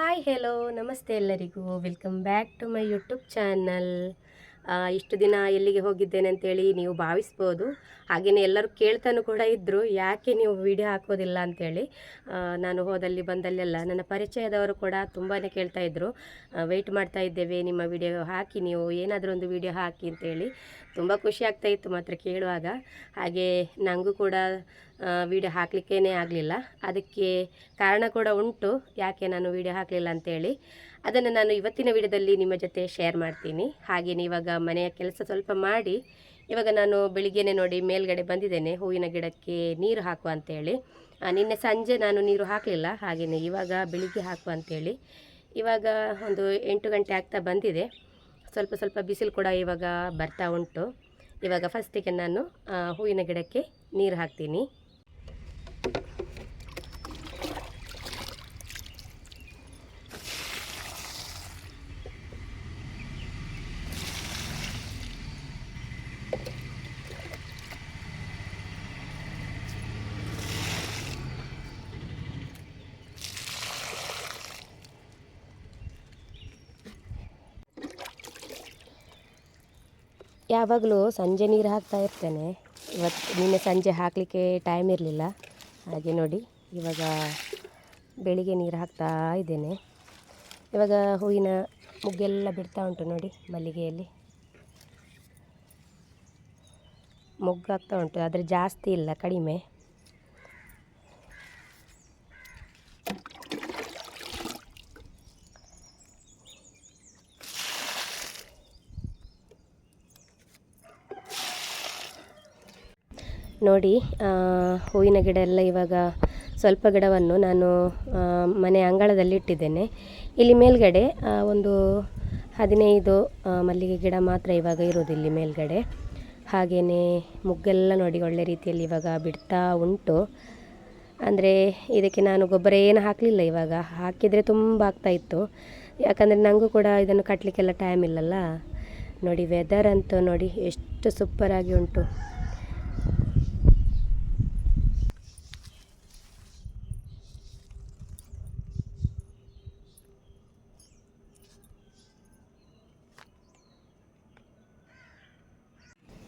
Hi hello ನಮಸ್ತೆ ಎಲ್ಲರಿಗೂ. Welcome back to my YouTube channel ಇಷ್ಟು ದಿನ ಎಲ್ಲಿಗೆ ಹೋಗಿದ್ದೇನೆ ಅಂತೇಳಿ ನೀವು ಭಾವಿಸ್ಬೋದು. ಹಾಗೆಯೇ ಎಲ್ಲರೂ ಕೇಳ್ತಾನೂ ಕೂಡ ಇದ್ದರು ಯಾಕೆ ನೀವು ವಿಡಿಯೋ ಹಾಕೋದಿಲ್ಲ ಅಂತೇಳಿ. ನಾನು ಹೋದಲ್ಲಿ ಬಂದಲ್ಲೆಲ್ಲ ನನ್ನ ಪರಿಚಯದವರು ಕೂಡ ತುಂಬಾ ಕೇಳ್ತಾ ಇದ್ದರು ವೆಯ್ಟ್ ಮಾಡ್ತಾ ಇದ್ದೇವೆ, ನಿಮ್ಮ ವಿಡಿಯೋ ಹಾಕಿ, ನೀವು ಏನಾದರೂ ಒಂದು ವಿಡಿಯೋ ಹಾಕಿ ಅಂತೇಳಿ. ತುಂಬ ಖುಷಿ ಆಗ್ತಾಯಿತ್ತು ಮಾತ್ರ ಕೇಳುವಾಗ. ಹಾಗೆ ನನಗೂ ಕೂಡ ವಿಡಿಯೋ ಹಾಕಲಿಕ್ಕೇ ಆಗಲಿಲ್ಲ. ಅದಕ್ಕೆ ಕಾರಣ ಕೂಡ ಉಂಟು. ಯಾಕೆ ನಾನು ವಿಡಿಯೋ ಹಾಕಲಿಲ್ಲ ಅಂತೇಳಿ. ಅದನ್ನು ನಾನು ಇವತ್ತಿನ ವಿಡಿಯೋದಲ್ಲಿ ನಿಮ್ಮ ಜೊತೆ ಶೇರ್ ಮಾಡ್ತೀನಿ. ಹಾಗೆಯೇ ಇವಾಗ ಮನೆಯ ಕೆಲಸ ಸ್ವಲ್ಪ ಮಾಡಿ, ಇವಾಗ ನಾನು ಬೆಳಿಗ್ಗೆನೆ ನೋಡಿ ಮೇಲ್ಗಡೆ ಬಂದಿದ್ದೇನೆ. ಹೂವಿನ ಗಿಡಕ್ಕೆ ನೀರು ಹಾಕುವ ಅಂತೇಳಿ. ನಿನ್ನೆ ಸಂಜೆ ನಾನು ನೀರು ಹಾಕಲಿಲ್ಲ. ಹಾಗೆಯೇ ಇವಾಗ ಬೆಳಿಗ್ಗೆ ಹಾಕುವ ಅಂತೇಳಿ. ಇವಾಗ ಒಂದು ಎಂಟು ಗಂಟೆ ಆಗ್ತಾ ಬಂದಿದೆ. ಸ್ವಲ್ಪ ಸ್ವಲ್ಪ ಬಿಸಿಲು ಕೂಡ ಇವಾಗ ಬರ್ತಾ ಉಂಟು. ಇವಾಗ ಫಸ್ಟಿಗೆ ನಾನು ಹೂವಿನ ಗಿಡಕ್ಕೆ ನೀರು ಹಾಕ್ತೀನಿ. ಯಾವಾಗಲೂ ಸಂಜೆ ನೀರು ಹಾಕ್ತಾ ಇರ್ತೇನೆ. ಇವತ್ತು ನಿನ್ನೆ ಸಂಜೆ ಹಾಕಲಿಕ್ಕೆ ಟೈಮ್ ಇರಲಿಲ್ಲ. ಹಾಗೆ ನೋಡಿ, ಇವಾಗ ಬೆಳಿಗ್ಗೆ ನೀರು ಹಾಕ್ತಾ ಇದ್ದೇನೆ. ಇವಾಗ ಹೂವಿನ ಮುಗ್ಗೆಲ್ಲ ಬಿಡ್ತಾ ಉಂಟು ನೋಡಿ, ಮಲ್ಲಿಗೆಯಲ್ಲಿ. ಮೊಗ್ಗಾಗ್ತಾ ಉಂಟು, ಆದರೆ ಜಾಸ್ತಿ ಇಲ್ಲ, ಕಡಿಮೆ. ನೋಡಿ ಹೂವಿನ ಗಿಡ ಎಲ್ಲ ಇವಾಗ ಸ್ವಲ್ಪ ಗಿಡವನ್ನು ನಾನು ಮನೆ ಅಂಗಳದಲ್ಲಿ ಇಟ್ಟಿದ್ದೇನೆ. ಇಲ್ಲಿ ಮೇಲ್ಗಡೆ ಒಂದು ಹದಿನೈದು ಮಲ್ಲಿಗೆ ಗಿಡ ಮಾತ್ರ ಇವಾಗ ಇರೋದು ಇಲ್ಲಿ ಮೇಲ್ಗಡೆ. ಹಾಗೆಯೇ ಮುಗ್ಗೆಲ್ಲ ನೋಡಿ, ಒಳ್ಳೆ ರೀತಿಯಲ್ಲಿ ಇವಾಗ ಬಿಡ್ತಾ ಉಂಟು. ಅಂದರೆ ಇದಕ್ಕೆ ನಾನು ಗೊಬ್ಬರ ಏನು ಹಾಕಲಿಲ್ಲ ಇವಾಗ. ಹಾಕಿದರೆ ತುಂಬ ಆಗ್ತಾ ಇತ್ತು. ಯಾಕಂದರೆ ನನಗೂ ಕೂಡ ಇದನ್ನು ಕಟ್ಟಲಿಕ್ಕೆಲ್ಲ ಟೈಮ್ ಇಲ್ಲಲ್ಲ. ನೋಡಿ ವೆದರ್ ಅಂತೂ ನೋಡಿ, ಎಷ್ಟು ಸೂಪರಾಗಿ ಉಂಟು.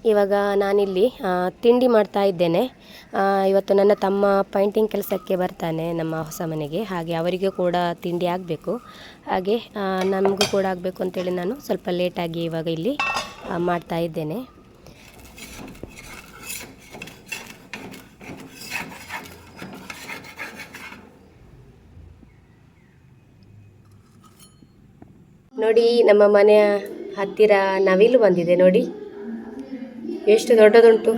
ಇವಾಗ ನಾನಿಲ್ಲಿ ತಿಂಡಿ ಮಾಡ್ತಾ ಇದ್ದೇನೆ. ಇವತ್ತು ನನ್ನ ತಮ್ಮ ಪೈಂಟಿಂಗ್ ಕೆಲಸಕ್ಕೆ ಬರ್ತಾನೆ ನಮ್ಮ ಹೊಸ ಮನೆಗೆ. ಹಾಗೆ ಅವರಿಗೂ ಕೂಡ ತಿಂಡಿ ಆಗಬೇಕು. ಹಾಗೆ ನಮಗೂ ಕೂಡ ಆಗಬೇಕು ಅಂತೇಳಿ ನಾನು ಸ್ವಲ್ಪ ಲೇಟಾಗಿ ಇವಾಗ ಇಲ್ಲಿ ಮಾಡ್ತಾ ಇದ್ದೇನೆ. ನೋಡಿ, ನಮ್ಮ ಮನೆಯ ಹತ್ತಿರ ನವಿಲು ಬಂದಿದೆ, ನೋಡಿ. ಎಷ್ಟು ದೊಡ್ಡದುಂಟು?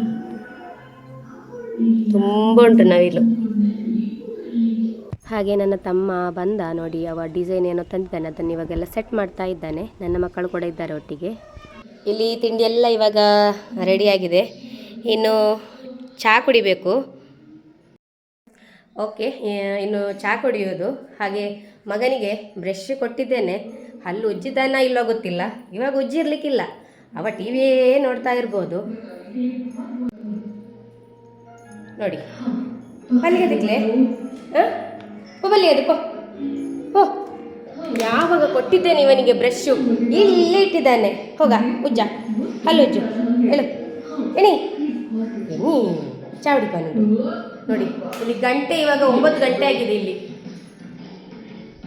ತುಂಬ ಉಂಟು ನವಿಲು. ಹಾಗೆ ನನ್ನ ತಮ್ಮ ಬಂದ ನೋಡಿ ಅವ ಡಿಸೈನ್ ಏನೋ ತಂದಿದ್ದಾನೆ, ಅದನ್ನು ಇವಾಗೆಲ್ಲ ಸೆಟ್ ಮಾಡ್ತಾ ಇದ್ದಾನೆ. ನನ್ನ ಮಕ್ಕಳು ಕೂಡ ಇದ್ದಾರೆ ಒಟ್ಟಿಗೆ. ಇಲ್ಲಿ ತಿಂಡಿ ಎಲ್ಲ ಇವಾಗ ರೆಡಿಯಾಗಿದೆ ಇನ್ನು ಚಹಾ ಕುಡಿಬೇಕು. ಓಕೆ ಇನ್ನು ಚಹಾ ಕುಡಿಯೋದು ಹಾಗೆ ಮಗನಿಗೆ ಬ್ರಷ್ ಕೊಟ್ಟಿದ್ದೇನೆ. ಹಲ್ಲು ಉಜ್ಜಿದ್ದಾನ ಇಲ್ಲೋ ಗೊತ್ತಿಲ್ಲ. ಇವಾಗ ಉಜ್ಜಿರ್ಲಿಕ್ಕಿಲ್ಲ. ಅವ ಟಿ ವಿಯೇ ನೋಡ್ತಾ ಇರ್ಬೋದು. ನೋಡಿ. ಅಲ್ಲಿಗೆ ಅದಕ್ಕೆ. ಹಾಂ? ಬಲ್ಲಿಗೆ ಅದಕ್ಕೋ ಓ ಯಾವಾಗ ಕೊಟ್ಟಿದ್ದೇನೆ ಇವನಿಗೆ ಬ್ರಷ್ಷು ಇಲ್ಲೇ ಇಟ್ಟಿದ್ದಾನೆ. ಹೋಗ, ಉಜ್ಜ. ಹಲೋ ಉಜ್ಜು. ಹೇಳು. ಎಣಿ. ಎಣಿ. ಚಾವಡಿ ಬಂದು ನೋಡಿ, ಇಲ್ಲಿ ಗಂಟೆ ಇವಾಗ ಒಂಬತ್ತು ಗಂಟೆ ಆಗಿದೆ ಇಲ್ಲಿ.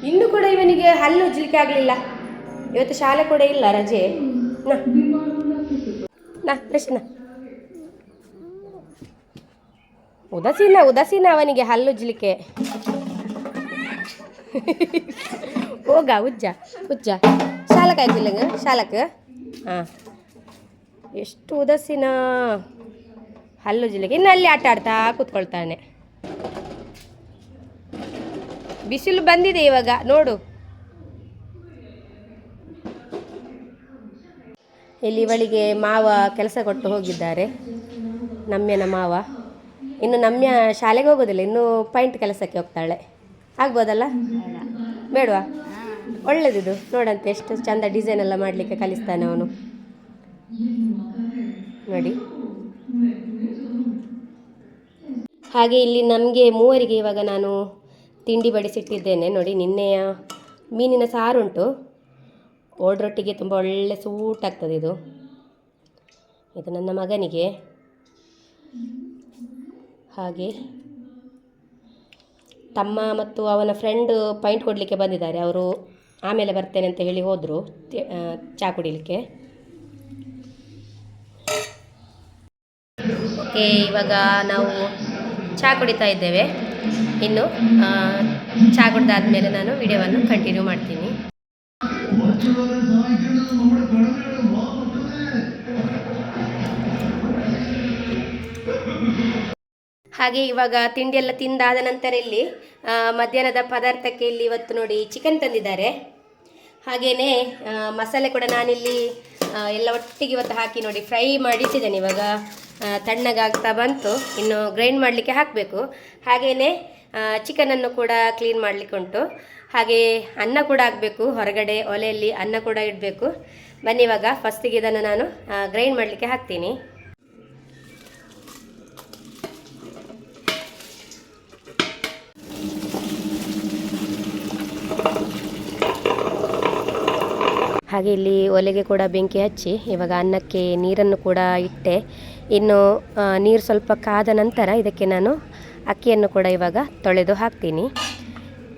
ಇನ್ನು ಕೂಡ ಇವನಿಗೆ ಹಲ್ಲು ಉಜ್ಜಲಿಕ್ಕೆ ಆಗಲಿಲ್ಲ. ಇವತ್ತು ಶಾಲೆ ಕೂಡ ಇಲ್ಲ ರಜೆ. ನಾ. ನಾ ಪ್ರಶ್ನ ಉದಾಸೀನ ಉದಾಸೀನ ಅವನಿಗೆ ಹಲ್ಲು ಉಜ್ಲಿಕ್ಕೆ. ಹೋಗ, ಉಜ್ಜ ಉಜ್ಜ. ಶಾಲಕ ಆಯ್ತಿಲ್ಲ ಶಾಲಕ ಹಾಂ ಎಷ್ಟು ಉದಾಸೀನ. ಹಲ್ಲು ಉಜ್ಲಿಕ್ಕೆ. ಇನ್ನು ಅಲ್ಲಿ ಆಟ ಆಡ್ತಾ ಕೂತ್ಕೊಳ್ತಾನೆ. ಬಿಸಿಲು ಬಂದಿದೆ ಇವಾಗ, ನೋಡು. ಇಲ್ಲಿ ಇವಳಿಗೆ ಮಾವ ಕೆಲಸ ಕೊಟ್ಟು ಹೋಗಿದ್ದಾರೆ. ನಮ್ಯನ ಮಾವ. ಇನ್ನು ನಮ್ಯ ಶಾಲೆಗೆ ಹೋಗೋದಿಲ್ಲ, ಇನ್ನು ಪೈಂಟ್ ಕೆಲಸಕ್ಕೆ ಹೋಗ್ತಾಳೆ. ಆಗ್ಬೋದಲ್ಲ? ಬೇಡವಾ? ಒಳ್ಳೇದಿದು. ನೋಡಂತೆ ಎಷ್ಟು ಚಂದ ಡಿಸೈನ್ ಎಲ್ಲ ಮಾಡಲಿಕ್ಕೆ ಕಲಿಸ್ತಾನೆ ಅವನು. ನೋಡಿ. ಹಾಗೆ ಇಲ್ಲಿ ನಮಗೆ ಮೂವರಿಗೆ ಇವಾಗ ನಾನು ತಿಂಡಿ ಬಡಿಸಿಟ್ಟಿದ್ದೇನೆ. ನೋಡಿ, ನಿನ್ನೆಯ ಮೀನಿನ ಸಾರುಂಟು. ಓಡ್ರೊಟ್ಟಿಗೆ ತುಂಬ ಒಳ್ಳೆ ಸೂಟ್ ಆಗ್ತದೆ ಇದು. ಇದು ನನ್ನ ಮಗನಿಗೆ. ಹಾಗೆ ತಮ್ಮ ಮತ್ತು ಅವನ ಫ್ರೆಂಡ್ ಪಾಯಿಂಟ್ ಕೊಡಲಿಕ್ಕೆ ಬಂದಿದ್ದಾರೆ. ಅವರು ಆಮೇಲೆ ಬರ್ತೇನೆ ಅಂತ ಹೇಳಿ ಹೋದರು ಚಹಾ ಕುಡಿಲಿಕ್ಕೆ. ಓಕೆ, ಇವಾಗ ನಾವು ಚಹಾ ಕುಡಿತಾ ಇದ್ದೇವೆ. ಇನ್ನು ಚಾ ಕುಡ್ದಾದ ಮೇಲೆ ನಾನು ವಿಡಿಯೋವನ್ನು ಕಂಟಿನ್ಯೂ ಮಾಡ್ತೀನಿ. ಹಾಗೆ ಇವಾಗ ತಿಂಡಿ ಎಲ್ಲ ತಿಂದಾದ ನಂತರ ಇಲ್ಲಿ ಮಧ್ಯಾಹ್ನದ ಪದಾರ್ಥಕ್ಕೆ ಇಲ್ಲಿ ಇವತ್ತು ನೋಡಿ ಚಿಕನ್ ತಂದಿದ್ದಾರೆ. ಹಾಗೆಯೇ ಮಸಾಲೆ ಕೂಡ ನಾನಿಲ್ಲಿ ಎಲ್ಲ ಒಟ್ಟಿಗೆ ಇವತ್ತು ಹಾಕಿ ನೋಡಿ ಫ್ರೈ ಮಾಡಿಟ್ಟಿದ್ದೇನೆ ಇವಾಗ ತಣ್ಣಗಾಗ್ತಾ ಬಂತು. ಇನ್ನು ಗ್ರೈಂಡ್ ಮಾಡಲಿಕ್ಕೆ ಹಾಕಬೇಕು. ಹಾಗೆಯೇ ಚಿಕನನ್ನು ಕೂಡ ಕ್ಲೀನ್ ಮಾಡಲಿಕ್ಕೆ ಉಂಟು ಹಾಗೆ ಅನ್ನ ಕೂಡ ಹಾಕಬೇಕು. ಹೊರಗಡೆ ಒಲೆಯಲ್ಲಿ ಅನ್ನ ಕೂಡ ಇಡಬೇಕು. ಬನ್ನಿ ಇವಾಗ ಫಸ್ಟಿಗೆ ಇದನ್ನು ನಾನು ಗ್ರೈಂಡ್ ಮಾಡಲಿಕ್ಕೆ ಹಾಕ್ತೀನಿ. ಹಾಗೆ ಇಲ್ಲಿ ಒಲೆಗೆ ಕೂಡ ಬೆಂಕಿ ಹಚ್ಚಿ, ಇವಾಗ ಅನ್ನಕ್ಕೆ ನೀರನ್ನು ಕೂಡ ಇಟ್ಟೆ. ಇನ್ನು ನೀರು ಸ್ವಲ್ಪ ಕಾದ ನಂತರ ಇದಕ್ಕೆ ನಾನು ಅಕ್ಕಿಯನ್ನು ಕೂಡ ಇವಾಗ ತೊಳೆದು ಹಾಕ್ತೀನಿ.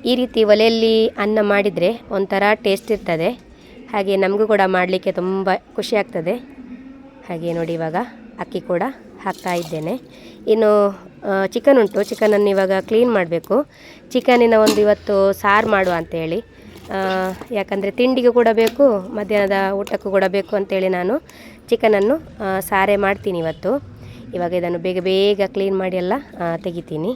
ಈ ರೀತಿ ಒಲೆಯಲ್ಲಿ ಅನ್ನ ಮಾಡಿದರೆ ಒಂಥರ ಟೇಸ್ಟ್ ಇರ್ತದೆ. ಹಾಗೆ ನಮಗೂ ಕೂಡ ಮಾಡಲಿಕ್ಕೆ ತುಂಬ ಖುಷಿ ಆಗ್ತದೆ. ಹಾಗೆ ನೋಡಿ ಇವಾಗ ಅಕ್ಕಿ ಕೂಡ ಹಾಕ್ತಾ ಇದ್ದೇನೆ. ಇನ್ನು ಚಿಕನ್ ಉಂಟು. ಚಿಕನನ್ನು ಇವಾಗ ಕ್ಲೀನ್ ಮಾಡಬೇಕು. ಚಿಕನಿನ ಒಂದು ಇವತ್ತು ಸಾರು ಮಾಡುವ ಅಂತೇಳಿ ಯಾಕಂದರೆ ತಿಂಡಿಗೂ ಕೂಡ ಬೇಕು, ಮಧ್ಯಾಹ್ನದ ಊಟಕ್ಕೂ ಕೂಡ ಬೇಕು ಅಂತೇಳಿ ನಾನು ಚಿಕನನ್ನು ಸಾರೇ ಮಾಡ್ತೀನಿ ಇವತ್ತು. ಇವಾಗ ಇದನ್ನು ಬೇಗ ಬೇಗ ಕ್ಲೀನ್ ಮಾಡಿ ಎಲ್ಲ ತೆಗಿತೀನಿ.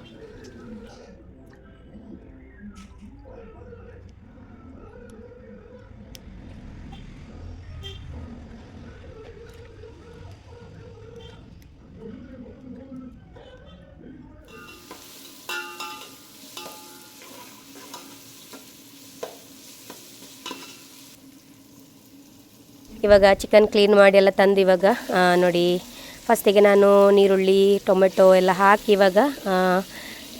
ಇವಾಗ ಚಿಕನ್ ಕ್ಲೀನ್ ಮಾಡಿ ಎಲ್ಲ ತಂದು ಇವಾಗ ನೋಡಿ ಫಸ್ಟಿಗೆ ನಾನು ನೀರುಳ್ಳಿ, ಟೊಮೆಟೊ ಎಲ್ಲ ಹಾಕಿ ಇವಾಗ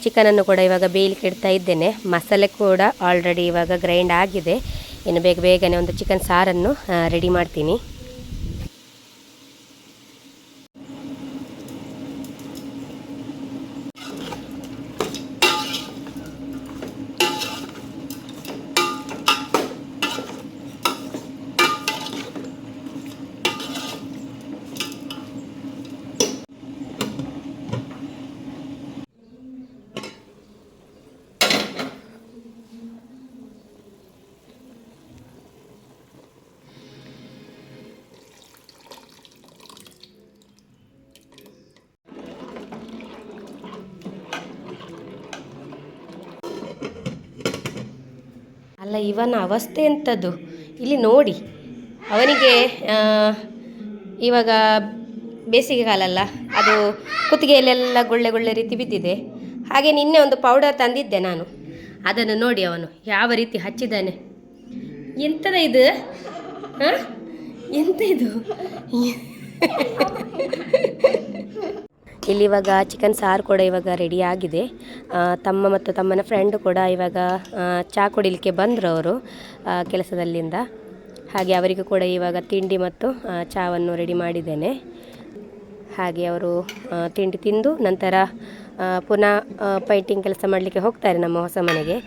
ಚಿಕನನ್ನು ಕೂಡ ಇವಾಗ ಬೇಯಲಿಕ್ಕೆ ಇಡ್ತಾ ಇದ್ದೇನೆ. ಮಸಾಲೆ ಕೂಡ ಆಲ್ರೆಡಿ ಇವಾಗ ಗ್ರೈಂಡ್ ಆಗಿದೆ. ಇನ್ನು ಬೇಗ ಬೇಗನೆ ಒಂದು ಚಿಕನ್ ಸಾರನ್ನು ರೆಡಿ ಮಾಡ್ತೀನಿ. ಅಲ್ಲ, ಇವನ ಅವಸ್ಥೆ ಎಂಥದ್ದು ಇಲ್ಲಿ ನೋಡಿ. ಅವನಿಗೆ ಇವಾಗ ಬೇಸಿಗೆ ಕಾಲ ಅಲ್ಲ ಅದು ಕುತ್ತಿಗೆಯಲ್ಲೆಲ್ಲ ಗುಳ್ಳೆ ಗುಳ್ಳೆ ರೀತಿ ಬಿದ್ದಿದೆ. ಹಾಗೆ ನಿನ್ನೆ ಒಂದು ಪೌಡರ್ ತಂದಿದ್ದೆ ನಾನು. ಅದನ್ನು ನೋಡಿ ಅವನು, ಯಾವ ರೀತಿ ಹಚ್ಚಿದ್ದಾನೆ. ಎಂಥದ ಇದು? ಹಾಂ? ಎಂಥ ಇದು? ಇಲ್ಲಿ ಇವಾಗ ಚಿಕನ್ ಸಾರು ಕೂಡ ಇವಾಗ ರೆಡಿ ಆಗಿದೆ. ತಮ್ಮ ಮತ್ತು ತಮ್ಮನ ಫ್ರೆಂಡ್ ಕೂಡ ಇವಾಗ ಚಹಾ ಕುಡಿಲಿಕ್ಕೆ ಬಂದರು ಅವರು ಕೆಲಸದಲ್ಲಿಂದ. ಹಾಗೆ ಅವರಿಗೂ ಕೂಡ ಇವಾಗ ತಿಂಡಿ ಮತ್ತು ಚಹಾವನ್ನು ರೆಡಿ ಮಾಡಿದ್ದೇನೆ. ಹಾಗೆ ಅವರು ತಿಂಡಿ ತಿಂದು ನಂತರ ಪುನಃ ಪೈಂಟಿಂಗ್ ಕೆಲಸ ಮಾಡಲಿಕ್ಕೆ ಹೋಗ್ತಾರೆ ನಮ್ಮ ಹೊಸ ಮನೆಗೆ.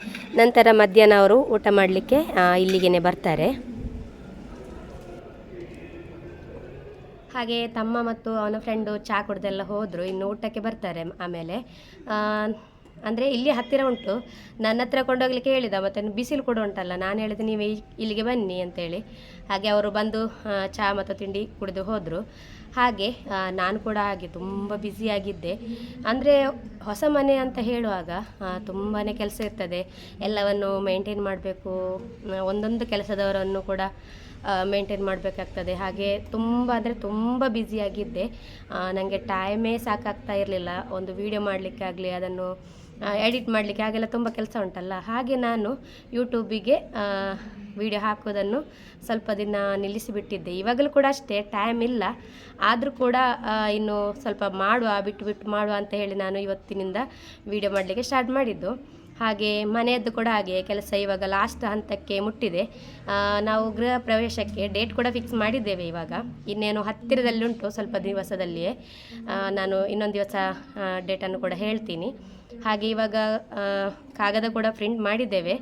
ನಂತರ ಮಧ್ಯಾಹ್ನ ಅವರು ಊಟ ಮಾಡಲಿಕ್ಕೆ ಇಲ್ಲಿಗೆ ಬರ್ತಾರೆ. ಹಾಗೆ ತಮ್ಮ ಮತ್ತು ಅವನ ಫ್ರೆಂಡು ಚಹಾ ಕುಡ್ದೆಲ್ಲ ಹೋದರು, ಇನ್ನು ಊಟಕ್ಕೆ ಬರ್ತಾರೆ ಆಮೇಲೆ. ಅಂದರೆ ಇಲ್ಲಿ ಹತ್ತಿರ ಉಂಟು. ನನ್ನ ಹತ್ರ ಕೊಂಡೋಗ್ಲಿಕ್ಕೆ ಹೇಳಿದ ಮತ್ತೆ ಬಿಸಿಲು ಕೂಡ ಉಂಟಲ್ಲ, ನಾನು ಹೇಳಿದೆ ನೀವು ಇಲ್ಲಿಗೆ ಬನ್ನಿ ಅಂತೇಳಿ. ಹಾಗೆ ಅವರು ಬಂದು ಚಹಾ ಮತ್ತು ತಿಂಡಿ ಕುಡಿದು ಹೋದರು. ಹಾಗೆ ನಾನು ಕೂಡ ಹಾಗೆ ತುಂಬ ಬ್ಯುಸಿಯಾಗಿದ್ದೆ ಅಂದರೆ ಹೊಸ ಮನೆ ಅಂತ ಹೇಳುವಾಗ ತುಂಬಾ ಕೆಲಸ ಇರ್ತದೆ. ಎಲ್ಲವನ್ನು ಮೇಂಟೈನ್ ಮಾಡಬೇಕು ಒಂದೊಂದು ಕೆಲಸದವರನ್ನು ಕೂಡ ಮೇಂಟೈನ್ ಮಾಡಬೇಕಾಗ್ತದೆ. ಹಾಗೆ ತುಂಬ ಅಂದರೆ ತುಂಬ ಬ್ಯುಸಿಯಾಗಿದ್ದೆ ನನಗೆ ಟೈಮೇ ಸಾಕಾಗ್ತಾ ಇರಲಿಲ್ಲ. ಒಂದು ವಿಡಿಯೋ ಮಾಡಲಿಕ್ಕಾಗಲಿ, ಅದನ್ನು ಎಡಿಟ್ ಮಾಡಲಿಕ್ಕೆ ಹಾಗೆಲ್ಲ ತುಂಬ ಕೆಲಸ ಉಂಟಲ್ಲ. ಹಾಗೆ ನಾನು ಯೂಟ್ಯೂಬಿಗೆ ವಿಡಿಯೋ ಹಾಕೋದನ್ನು ಸ್ವಲ್ಪ ದಿನ ನಿಲ್ಲಿಸಿಬಿಟ್ಟಿದ್ದೆ. ಇವಾಗಲೂ ಕೂಡ ಅಷ್ಟೇ ಟೈಮ್ ಇಲ್ಲ. ಆದರೂ ಕೂಡ ಇನ್ನು ಸ್ವಲ್ಪ ಮಾಡುವ, ಬಿಟ್ಟು ಬಿಟ್ಟು ಮಾಡುವ ಅಂತ ಹೇಳಿ ನಾನು ಇವತ್ತಿನಿಂದ ವಿಡಿಯೋ ಮಾಡಲಿಕ್ಕೆ ಸ್ಟಾರ್ಟ್ ಮಾಡಿದ್ದು. ಹಾಗೆ ಮನೆಯದ್ದು ಕೂಡ ಹಾಗೆ ಕೆಲಸ ಇವಾಗ ಲಾಸ್ಟ್ ಹಂತಕ್ಕೆ ಮುಟ್ಟಿದೆ. ನಾವು ಗೃಹ ಪ್ರವೇಶಕ್ಕೆ ಡೇಟ್ ಕೂಡ ಫಿಕ್ಸ್ ಮಾಡಿದ್ದೇವೆ ಇವಾಗ. ಇನ್ನೇನು ಹತ್ತಿರದಲ್ಲಿ ಉಂಟು, ಸ್ವಲ್ಪ ದಿವಸದಲ್ಲಿಯೇ. ನಾನು ಇನ್ನೊಂದು ದಿವಸ ಡೇಟನ್ನು ಕೂಡ ಹೇಳ್ತೀನಿ. ಹಾಗೆ ಇವಾಗ ಕಾಗದ ಕೂಡ ಪ್ರಿಂಟ್ ಮಾಡಿದ್ದೇವೆ.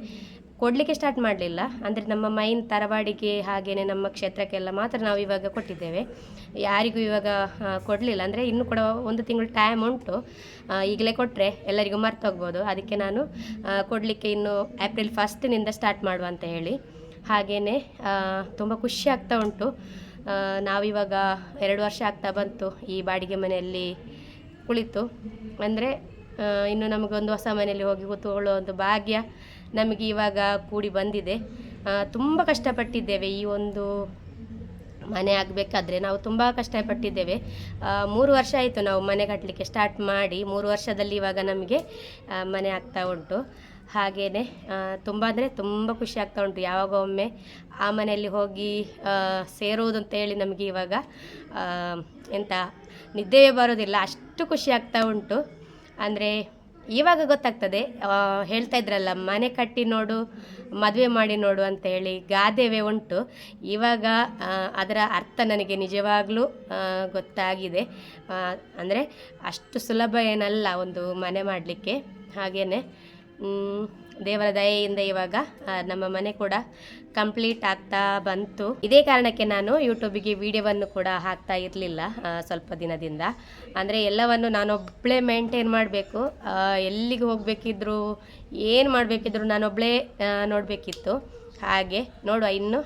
ಕೊಡಲಿಕ್ಕೆ ಸ್ಟಾರ್ಟ್ ಮಾಡಲಿಲ್ಲ. ಅಂದರೆ ನಮ್ಮ ಮೈನ್ ತರವಾಡಿಗೆ ಹಾಗೆಯೇ ನಮ್ಮ ಕ್ಷೇತ್ರಕ್ಕೆಲ್ಲ ಮಾತ್ರ ನಾವು ಇವಾಗ ಕೊಟ್ಟಿದ್ದೇವೆ. ಯಾರಿಗೂ ಇವಾಗ ಕೊಡಲಿಲ್ಲ. ಅಂದರೆ ಇನ್ನೂ ಕೂಡ ಒಂದು ತಿಂಗಳು ಟೈಮ್ ಉಂಟು. ಈಗಲೇ ಕೊಟ್ಟರೆ ಎಲ್ಲರಿಗೂ ಮರ್ತೋಗ್ಬೋದು. ಅದಕ್ಕೆ ನಾನು ಕೊಡಲಿಕ್ಕೆ ಇನ್ನು ಏಪ್ರಿಲ್ ಫಸ್ಟಿನಿಂದ ಸ್ಟಾರ್ಟ್ ಮಾಡುವ ಅಂತ ಹೇಳಿ. ಹಾಗೆಯೇ ತುಂಬ ಖುಷಿ ಆಗ್ತಾ ಉಂಟು. ನಾವಿವಾಗ ಎರಡು ವರ್ಷ ಆಗ್ತಾ ಬಂತು ಈ ಬಾಡಿಗೆ ಮನೆಯಲ್ಲಿ ಕುಳಿತು. ಅಂದರೆ ಇನ್ನು ನಮಗೊಂದು ಹೊಸ ಮನೆಯಲ್ಲಿ ಹೋಗಿ ಕೂತ್ಕೊಳ್ಳೋ ಒಂದು ಭಾಗ್ಯ ನಮಗೆ ಇವಾಗ ಕೂಡಿ ಬಂದಿದೆ. ತುಂಬ ಕಷ್ಟಪಟ್ಟಿದ್ದೇವೆ ಈ ಒಂದು ಮನೆ ಆಗಬೇಕಾದ್ರೆ. ನಾವು ತುಂಬ ಕಷ್ಟಪಟ್ಟಿದ್ದೇವೆ. ಮೂರು ವರ್ಷ ಆಯಿತು ನಾವು ಮನೆ ಕಟ್ಟಲಿಕ್ಕೆ ಸ್ಟಾರ್ಟ್ ಮಾಡಿ. ಮೂರು ವರ್ಷದಲ್ಲಿ ಇವಾಗ ನಮಗೆ ಮನೆ ಆಗ್ತಾ ಉಂಟು. ಹಾಗೆಯೇ ತುಂಬ ಅಂದರೆ ತುಂಬ ಖುಷಿ ಆಗ್ತಾ ಉಂಟು. ಯಾವಾಗ ಒಮ್ಮೆ ಆ ಮನೆಯಲ್ಲಿ ಹೋಗಿ ಸೇರೋದು ಅಂತೇಳಿ ನಮಗೆ ಇವಾಗ ಎಂತ ನಿದ್ದೆಯೇ ಬರೋದಿಲ್ಲ. ಅಷ್ಟು ಖುಷಿ ಆಗ್ತಾ ಉಂಟು. ಅಂದರೆ ಇವಾಗ ಗೊತ್ತಾಗ್ತದೆ ಹೇಳ್ತಾ ಇದ್ರಲ್ಲ, ಮನೆ ಕಟ್ಟಿ ನೋಡು, ಮದುವೆ ಮಾಡಿ ನೋಡು ಅಂತ ಹೇಳಿ ಗಾದೆವೇ ಉಂಟು. ಇವಾಗ ಅದರ ಅರ್ಥ ನನಗೆ ನಿಜವಾಗ್ಲೂ ಗೊತ್ತಾಗಿದೆ. ಅಂದರೆ ಅಷ್ಟು ಸುಲಭ ಏನಲ್ಲ ಒಂದು ಮನೆ ಮಾಡಲಿಕ್ಕೆ ಹಾಗೆಯೇ ದೇವರ ದಯೆಯಿಂದ ಇವಾಗ ನಮ್ಮ ಮನೆ ಕೂಡ ಕಂಪ್ಲೀಟ್ ಆಗ್ತಾ ಬಂತು. ಇದೇ ಕಾರಣಕ್ಕೆ ನಾನು ಯೂಟ್ಯೂಬಿಗೆ ವಿಡಿಯೋವನ್ನು ಕೂಡ ಹಾಕ್ತಾ ಇರಲಿಲ್ಲ ಸ್ವಲ್ಪ ದಿನದಿಂದ. ಅಂದರೆ ಎಲ್ಲವನ್ನು ನಾನೊಬ್ಬಳೇ ಮೇಂಟೈನ್ ಮಾಡಬೇಕು ಎಲ್ಲಿಗೆ ಹೋಗಬೇಕಿದ್ರು, ಏನು ಮಾಡಬೇಕಿದ್ರು ನಾನೊಬ್ಬಳೇ ನೋಡಬೇಕಿತ್ತು. ಹಾಗೆ ನೋಡುವ, ಇನ್ನು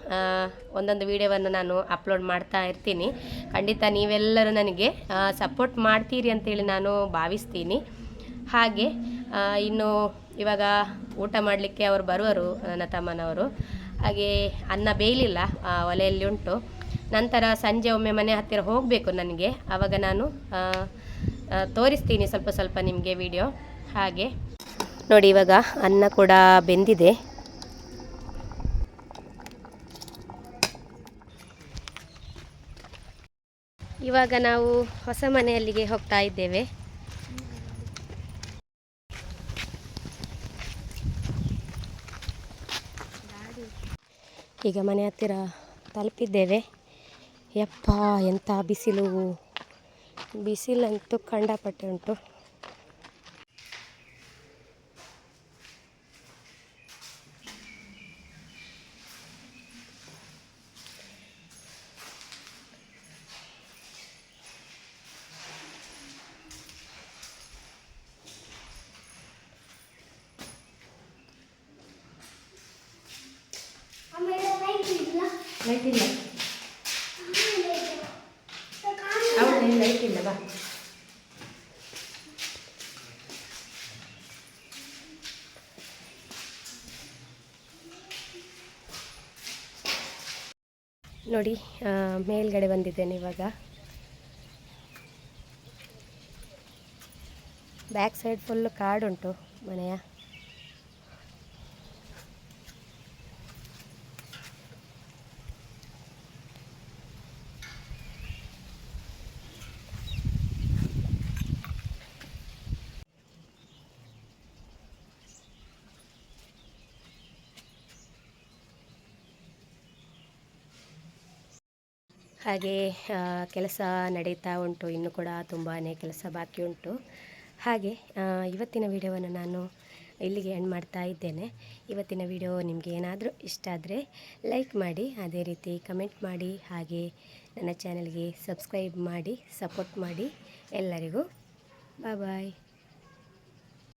ಒಂದೊಂದು ವಿಡಿಯೋವನ್ನು ನಾನು ಅಪ್ಲೋಡ್ ಮಾಡ್ತಾ ಇರ್ತೀನಿ. ಖಂಡಿತ ನೀವೆಲ್ಲರೂ ನನಗೆ ಸಪೋರ್ಟ್ ಮಾಡ್ತೀರಿ ಅಂತೇಳಿ ನಾನು ಭಾವಿಸ್ತೀನಿ. ಹಾಗೆ ಇನ್ನು ಇವಾಗ ಊಟ ಮಾಡಲಿಕ್ಕೆ ಅವರು ಬರುವರು, ನನ್ನ ತಮ್ಮನವರು. ಹಾಗೆ ಅನ್ನ ಬೇಯಲಿಲ್ಲ ಒಲೆಯಲ್ಲಿ ಉಂಟು. ನಂತರ ಸಂಜೆ ಒಮ್ಮೆ ಮನೆ ಹತ್ತಿರ ಹೋಗಬೇಕು ನನಗೆ. ಆವಾಗ ನಾನು ತೋರಿಸ್ತೀನಿ ಸ್ವಲ್ಪ ಸ್ವಲ್ಪ ನಿಮಗೆ ವಿಡಿಯೋ ಹಾಗೆ ನೋಡಿ ಇವಾಗ ಅನ್ನ ಕೂಡ ಬೆಂದಿದೆ. ಇವಾಗ ನಾವು ಹೊಸ ಮನೆಯಲ್ಲಿಗೆ ಹೋಗ್ತಾ ಇದ್ದೇವೆ. ಈಗ ಮನೆ ಹತ್ತಿರ ತಲುಪಿದ್ದೇವೆ. ಯಪ್ಪ ಎಂಥ ಬಿಸಿಲು. ಬಿಸಿಲಂತೂ ಕಂಡಪಟ್ಟೆ ಉಂಟು. ಲೈಟ್ ಇಲ್ಲ. ಹೌದು ಲೈಟ್ ಇಲ್ಲ, ಬಾ. ನೋಡಿ ಮೇಲ್ಗಡೆ ಬಂದಿದ್ದೇನೆ ಇವಾಗ. ಬ್ಯಾಕ್ ಸೈಡ್ ಫುಲ್ ಕಾಡುಂಟು ಮನೆಯ. ಹಾಗೆ ಕೆಲಸ ನಡೀತಾ ಉಂಟು. ಇನ್ನು ಕೂಡ ತುಂಬಾ ಕೆಲಸ ಬಾಕಿ ಉಂಟು. ಹಾಗೆ ಇವತ್ತಿನ ವಿಡಿಯೋವನ್ನು ನಾನು ಇಲ್ಲಿಗೆ ಎಂಡ್ ಮಾಡ್ತಾ ಇದ್ದೇನೆ. ಇವತ್ತಿನ ವಿಡಿಯೋ ನಿಮಗೆ ಏನಾದರೂ ಇಷ್ಟ ಆದರೆ ಲೈಕ್ ಮಾಡಿ, ಅದೇ ರೀತಿ ಕಮೆಂಟ್ ಮಾಡಿ, ಹಾಗೆ ನನ್ನ ಚಾನಲ್ಗೆ ಸಬ್ಸ್ಕ್ರೈಬ್ ಮಾಡಿ ಸಪೋರ್ಟ್ ಮಾಡಿ ಎಲ್ಲರಿಗೂ. ಬಾಯ್ ಬಾಯ್